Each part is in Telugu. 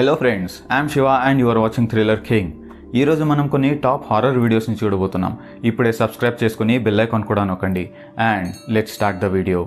Hello friends I'm Shiva and your watching thriller king ఈరోజు మనం కొన్ని టాప్ హారర్ వీడియోస్ని చూడబోతున్నాం. ఇప్పుడే సబ్స్క్రైబ్ చేసుకుని బెల్ ఐకాన్ కూడా నొక్కండి. And let start the video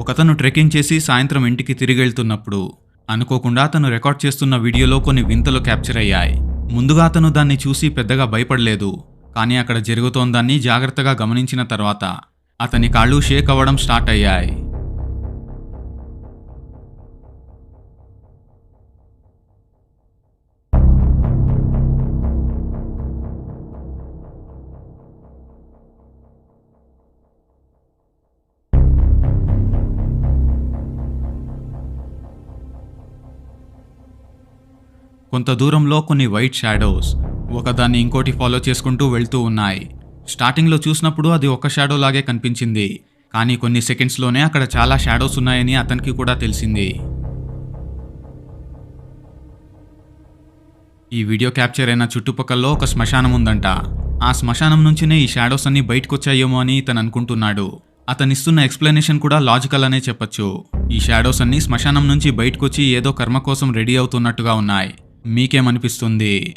ఒకతను ట్రెక్కింగ్ చేసి సాయంత్రం ఇంటికి తిరిగి వెళ్తున్నప్పుడు అనుకోకుండా అతను రికార్డ్ చేస్తున్న వీడియోలో కొన్ని వింతలు క్యాప్చర్ అయ్యాయి. ముందుగా అతను దాన్ని చూసి పెద్దగా భయపడలేదు. కానీ అక్కడ జరుగుతోందాన్ని జాగ్రత్తగా గమనించిన తర్వాత అతని కాళ్ళు షేక్ అవ్వడం స్టార్ట్ అయ్యాయి. కొంత దూరంలో కొన్ని వైట్ షాడోస్ ఒకదాన్ని ఇంకోటి ఫాలో చేసుకుంటూ వెళ్తూ ఉన్నాయి. స్టార్టింగ్లో చూసినప్పుడు అది ఒక షాడో లాగే కనిపించింది. కానీ కొన్ని సెకండ్స్లోనే అక్కడ చాలా షాడోస్ ఉన్నాయని అతనికి కూడా తెలిసింది. ఈ వీడియో క్యాప్చర్ అయిన చుట్టుపక్కల్లో ఒక శ్మశానం ఉందంట. ఆ శ్మశానం నుంచినే ఈ షాడోస్ అన్ని బయటకొచ్చాయేమో అని ఇతను అనుకుంటున్నాడు. అతనిస్తున్న ఎక్స్ప్లెనేషన్ కూడా లాజికల్ అనే చెప్పొచ్చు. ఈ షాడోస్ అన్ని శ్మశానం నుంచి బయటకొచ్చి ఏదో కర్మ కోసం రెడీ అవుతున్నట్టుగా ఉన్నాయి. మీకేమనిపిస్తుంది?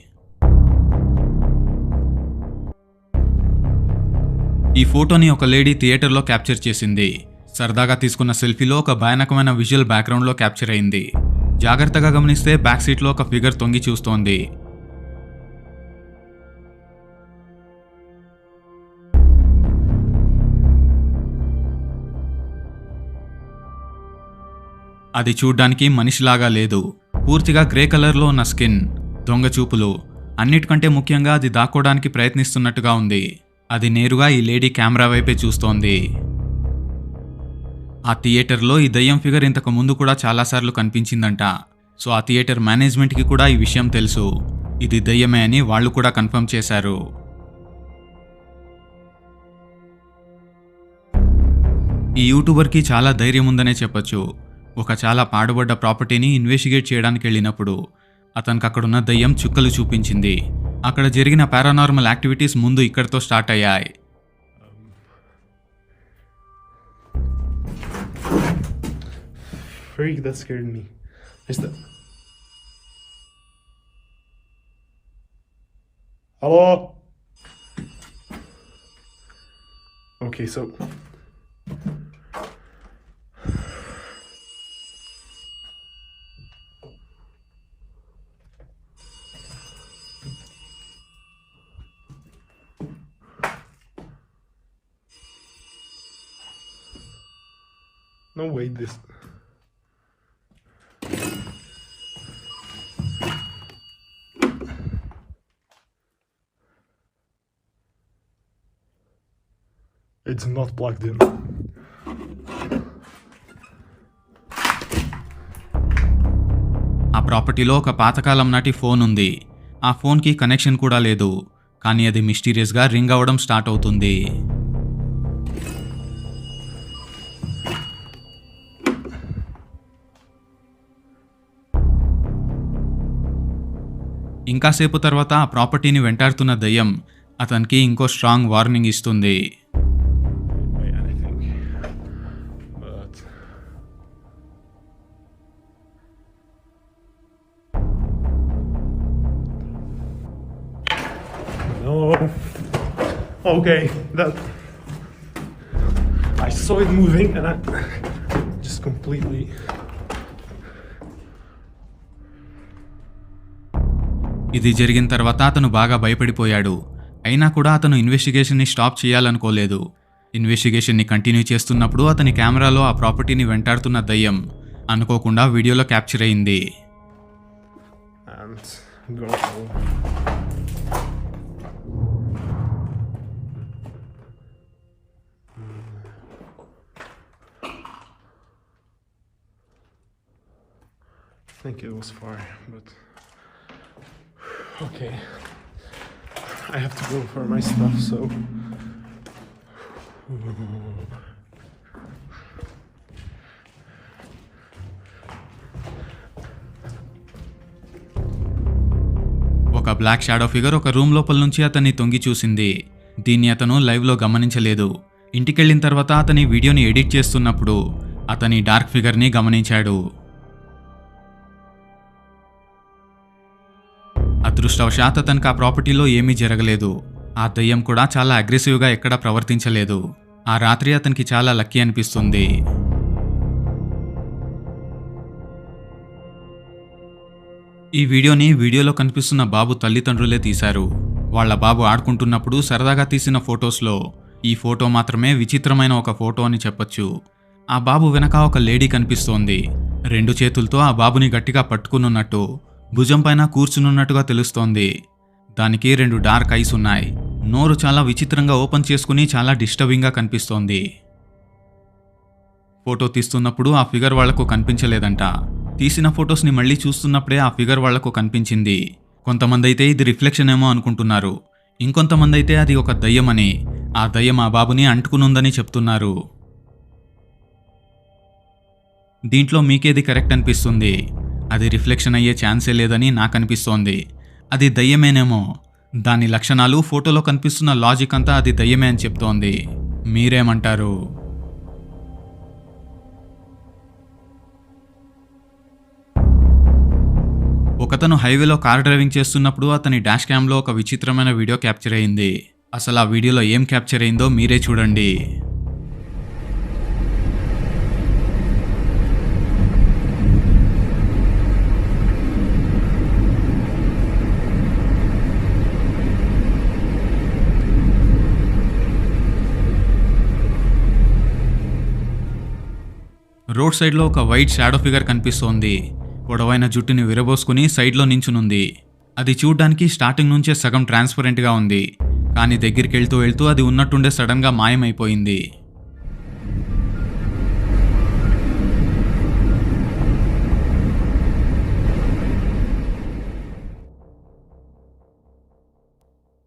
ఈ ఫోటోని ఒక లేడీ థియేటర్లో క్యాప్చర్ చేసింది. సరదాగా తీసుకున్న సెల్ఫీలో ఒక భయానకమైన విజువల్ బ్యాక్గ్రౌండ్లో క్యాప్చర్ అయింది. జాగ్రత్తగా గమనిస్తే బ్యాక్ సీట్లో ఒక ఫిగర్ తొంగి చూస్తోంది. అది చూడ్డానికి మనిషిలాగా లేదు. పూర్తిగా గ్రే కలర్లో ఉన్న స్కిన్ దొంగ చూపులు అన్నిటికంటే ముఖ్యంగా అది దాక్కోవడానికి ప్రయత్నిస్తున్నట్టుగా ఉంది. అది నేరుగా ఈ లేడీ కెమెరా వైపే చూస్తోంది. ఆ థియేటర్లో ఈ దయ్యం ఫిగర్ ఇంతకు ముందు కూడా చాలాసార్లు కనిపించిందంట. సో ఆ థియేటర్ మేనేజ్మెంట్కి కూడా ఈ విషయం తెలుసు. ఇది దయ్యమే అని వాళ్ళు కూడా కన్ఫర్మ్ చేశారు. ఈ యూట్యూబర్కి చాలా ధైర్యం ఉందనే చెప్పొచ్చు. ఒక చాలా పాడుబడ్డ ప్రాపర్టీని ఇన్వెస్టిగేట్ చేయడానికి వెళ్ళినప్పుడు అతనికి అక్కడున్న దయ్యం చుక్కలు చూపించింది అక్కడ జరిగిన పారానార్మల్ యాక్టివిటీస్ ముందు ఇక్కడితో స్టార్ట్ అయ్యాయి Freak, that scared me. Is that? Hello? Okay, so. No, wait, this. It's not plugged in. ఆ ప్రాపర్టీలో ఒక పాతకాలం నాటి ఫోన్ ఉంది ఆ ఫోన్కి కనెక్షన్ కూడా లేదు కానీ అది మిస్టీరియస్గా రింగ్ అవ్వడం స్టార్ట్ అవుతుంది ఇంకాసేపు తర్వాత ఆ ప్రాపర్టీని వెంటాడుతున్న దయ్యం అతనికి ఇంకో స్ట్రాంగ్ వార్నింగ్ ఇస్తుంది. Okay, that I saw it moving and I just completely ఇది జరిగిన తర్వాత అతను బాగా భయపడిపోయాడు. అయినా కూడా అతను ఇన్వెస్టిగేషన్ని స్టాప్ చేయాలనుకోలేదు. ఇన్వెస్టిగేషన్ని కంటిన్యూ చేస్తున్నప్పుడు అతని కెమెరాలో ఆ ప్రాపర్టీని వెంటాడుతున్న దయ్యం అనుకోకుండా వీడియోలో క్యాప్చర్ అయింది. Hmm. I think it was far, but okay. I have to go for my stuff, so. ఒక బ్లాక్ షాడో ఫిగర్ ఒక రూమ్ లోపల నుంచి అతన్ని తొంగి చూసింది. దీన్ని అతను లైవ్లో గమనించలేదు. ఇంటికెళ్ళిన తర్వాత అతని వీడియోని ఎడిట్ చేస్తున్నప్పుడు అతని డార్క్ ఫిగర్ని గమనించాడు. అదృష్టవశాత్ అతనికి ఆ ప్రాపర్టీలో ఏమీ జరగలేదు. ఆ దయ్యం కూడా చాలా అగ్రెసివ్గా ఎక్కడా ప్రవర్తించలేదు. ఆ రాత్రి అతనికి చాలా లక్కీ అనిపిస్తుంది. ఈ వీడియోని వీడియోలో కనిపిస్తున్న బాబు తల్లిదండ్రులే తీశారు. వాళ్ళ బాబు ఆడుకుంటున్నప్పుడు సరదాగా తీసిన ఫొటోస్లో ఈ ఫోటో మాత్రమే విచిత్రమైన ఒక ఫోటో అని చెప్పొచ్చు. ఆ బాబు వెనక ఒక లేడీ కనిపిస్తోంది. రెండు చేతులతో ఆ బాబుని గట్టిగా పట్టుకునున్నట్టు భుజం పైన కూర్చునున్నట్టుగా తెలుస్తోంది. దానికి రెండు డార్క్ ఐస్ ఉన్నాయి. నోరు చాలా విచిత్రంగా ఓపెన్ చేసుకుని చాలా డిస్టర్బింగ్గా కనిపిస్తోంది. ఫోటో తీస్తున్నప్పుడు ఆ ఫిగర్ వాళ్ళకు కనిపించలేదంట. తీసిన ఫొటోస్ని మళ్ళీ చూస్తున్నప్పుడే ఆ ఫిగర్ వాళ్ళకు కనిపించింది. కొంతమంది అయితే ఇది రిఫ్లెక్షన్ ఏమో అనుకుంటున్నారు. ఇంకొంతమంది అయితే అది ఒక దయ్యమని ఆ దయ్యం ఆ బాబుని అంటుకునుందని చెప్తున్నారు. దీంట్లో మీకేది కరెక్ట్ అనిపిస్తుంది? అది రిఫ్లెక్షన్ అయ్యే ఛాన్సే లేదని నాకు అనిపిస్తోంది అది దయ్యమేనేమో. దాని లక్షణాలు ఫోటోలో కనిపిస్తున్న లాజిక్ అంతా అది దయ్యమే అని చెప్తోంది. మీరేమంటారు? ఒకతను హైవేలో కార్ డ్రైవింగ్ చేస్తున్నప్పుడు అతని డాష్ క్యామ్లో ఒక విచిత్రమైన వీడియో క్యాప్చర్ అయింది. అసలు ఆ వీడియోలో ఏం క్యాప్చర్ అయిందో మీరే చూడండి. రోడ్ సైడ్లో ఒక వైట్ షాడో ఫిగర్ కనిపిస్తోంది. పొడవైన జుట్టుని విరబోసుకుని సైడ్లో నించునుంది. అది చూడ్డానికి స్టార్టింగ్ నుంచే సగం ట్రాన్స్పరెంట్గా ఉంది. కానీ దగ్గరికి వెళ్తూ వెళ్తూ అది ఉన్నట్టుండే సడన్గా మాయమైపోయింది.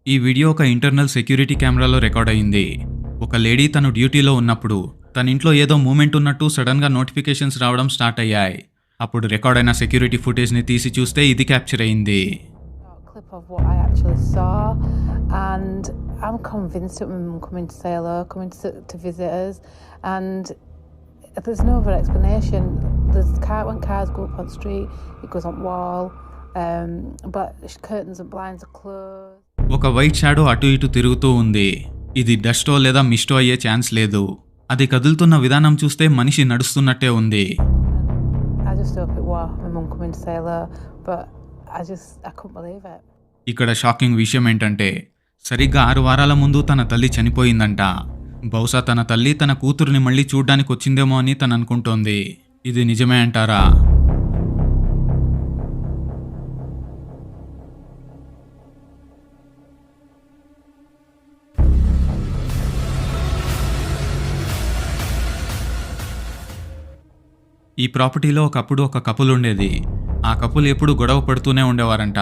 ఈ వీడియో ఒక ఇంటర్నల్ సెక్యూరిటీ కెమెరాలో రికార్డ్ అయింది. ఒక లేడీ తను డ్యూటీలో ఉన్నప్పుడు తన ఇంట్లో ఏదో మూమెంట్ ఉన్నట్టు సడన్గా నోటిఫికేషన్స్ రావడం స్టార్ట్ అయ్యాయి అప్పుడు రికార్డ్ అయిన సెక్యూరిటీ ఫుటేజ్ని తీసి చూస్తే ఇది క్యాప్చర్ అయింది There's no other explanation. There's car when cars go up on street, it goes on wall. Um, but curtains and ఒక వైట్ షాడో అటు ఇటు తిరుగుతూ ఉంది ఇది డస్టో లేదా మిస్టో అయ్యే ఛాన్స్ లేదు అది కదులుతున్న విధానం చూస్తే మనిషి నడుస్తున్నట్టే ఉంది. ఇక్కడ షాకింగ్ విషయం ఏంటంటే సరిగ్గా ఆరు వారాల ముందు తన తల్లి చనిపోయిందంట. బహుశా తన తల్లి తన కూతురుని మళ్ళీ చూడ్డానికి వచ్చిందేమో అని తను అనుకుంటోంది ఇది నిజమే అంటారా? ఈ ప్రాపర్టీలో ఒకప్పుడు ఒక కపుల్ ఉండేది. ఆ కపుల్ ఎప్పుడు గొడవ పడుతూనే ఉండేవారంట.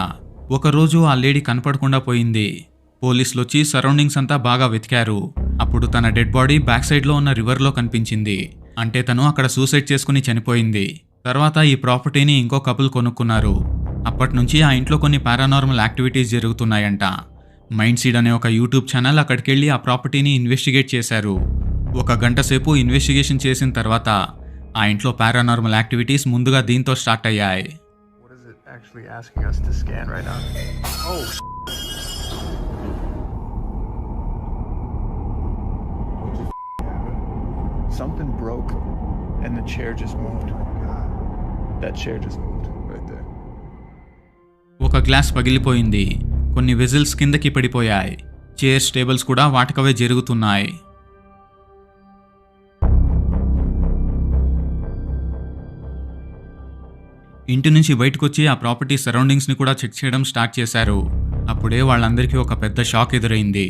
ఒకరోజు ఆ లేడీ కనపడకుండా పోయింది. పోలీసులు వచ్చి సరౌండింగ్స్ అంతా బాగా వెతికారు. అప్పుడు తన డెడ్ బాడీ బ్యాక్ సైడ్లో ఉన్న రివర్లో కనిపించింది. అంటే తను అక్కడ సూసైడ్ చేసుకుని చనిపోయింది. తర్వాత ఈ ప్రాపర్టీని ఇంకో కపుల్ కొనుక్కున్నారు. అప్పటినుంచి ఆ ఇంట్లో కొన్ని పారానార్మల్ యాక్టివిటీస్ జరుగుతున్నాయంట. మైండ్ సీడ్ అనే ఒక యూట్యూబ్ ఛానల్ అక్కడికి వెళ్ళి ఆ ప్రాపర్టీని ఇన్వెస్టిగేట్ చేశారు. ఒక గంట సేపు ఇన్వెస్టిగేషన్ చేసిన తర్వాత ఆ ఇంట్లో పారానార్మల్ యాక్టివిటీస్ ముందుగా దీంతో స్టార్ట్ అయ్యాయి. ఒక గ్లాస్ పగిలిపోయింది. కొన్ని విజిల్స్ కిందకి పడిపోయాయి. చైర్స్ టేబుల్స్ కూడా వాటకవే జరుగుతున్నాయి. ఇంటి నుంచి బయటకు వచ్చి ఆ ప్రాపర్టీ సరౌండింగ్స్ని కూడా చెక్ చేయడం స్టార్ట్ చేశారు. అప్పుడే వాళ్ళందరికీ ఒక పెద్ద షాక్ ఎదురైంది.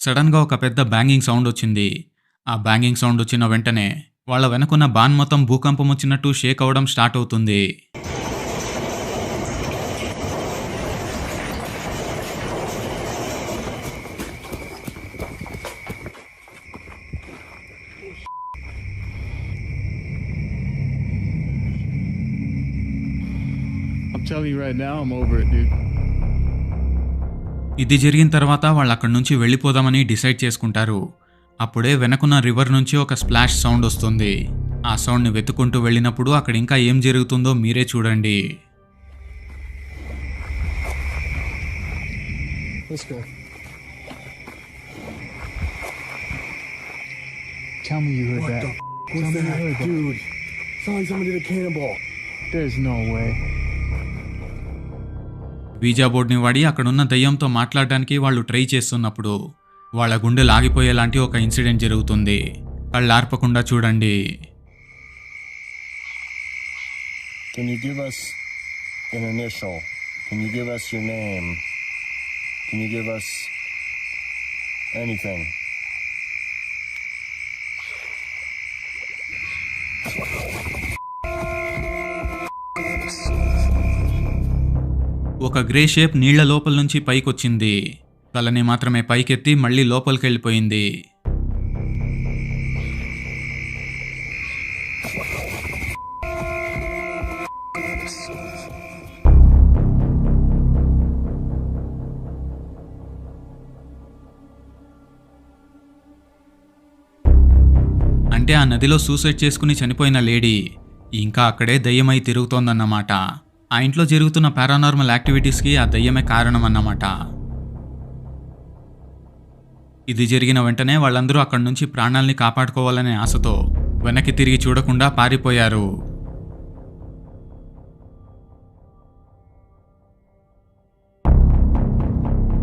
సడన్గా ఒక పెద్ద బ్యాంగింగ్ సౌండ్ వచ్చింది. ఆ బ్యాంగింగ్ సౌండ్ వచ్చిన వెంటనే వాళ్ళ వెనకున్న బాన్ మొత్తం భూకంపం వచ్చినట్టు షేక్ అవడం స్టార్ట్ అవుతుంది. ఇది జరిగిన తర్వాత వాళ్ళు అక్కడి నుంచి వెళ్ళిపోదామని డిసైడ్ చేసుకుంటారు. అప్పుడే వెనకున్న రివర్ నుంచి ఒక స్ప్లాష్ సౌండ్ వస్తుంది. ఆ సౌండ్ని వెతుక్కుంటూ వెళ్ళినప్పుడు అక్కడ ఇంకా ఏం జరుగుతుందో మీరే చూడండి. There's no way. వీజా బోర్డ్ని వాడి అక్కడున్న దయ్యంతో మాట్లాడడానికి వాళ్ళు ట్రై చేస్తున్నప్పుడు వాళ్ళ గుండె లాగిపోయేలాంటి ఒక ఇన్సిడెంట్ జరుగుతుంది కళ్ళార్పకుండా చూడండి Can you give us an initial? Can you give us your name? Can you give us anything? ఒక గ్రే షేప్ నీళ్ళ లోపల నుంచి పైకొచ్చింది. తలని మాత్రమే పైకెత్తి మళ్ళీ లోపలికి వెళ్ళిపోయింది అంటే ఆ నదిలో సూసైడ్ చేసుకుని చనిపోయిన లేడీ ఇంకా అక్కడే దయ్యమై తిరుగుతోందన్నమాట. ఆ ఇంట్లో జరుగుతున్న పారానార్మల్ యాక్టివిటీస్కి ఆ దయ్యమే కారణం అన్నమాట ఇది జరిగిన వెంటనే వాళ్ళందరూ అక్కడి నుంచి ప్రాణాల్ని కాపాడుకోవాలనే ఆశతో వెనక్కి తిరిగి చూడకుండా పారిపోయారు.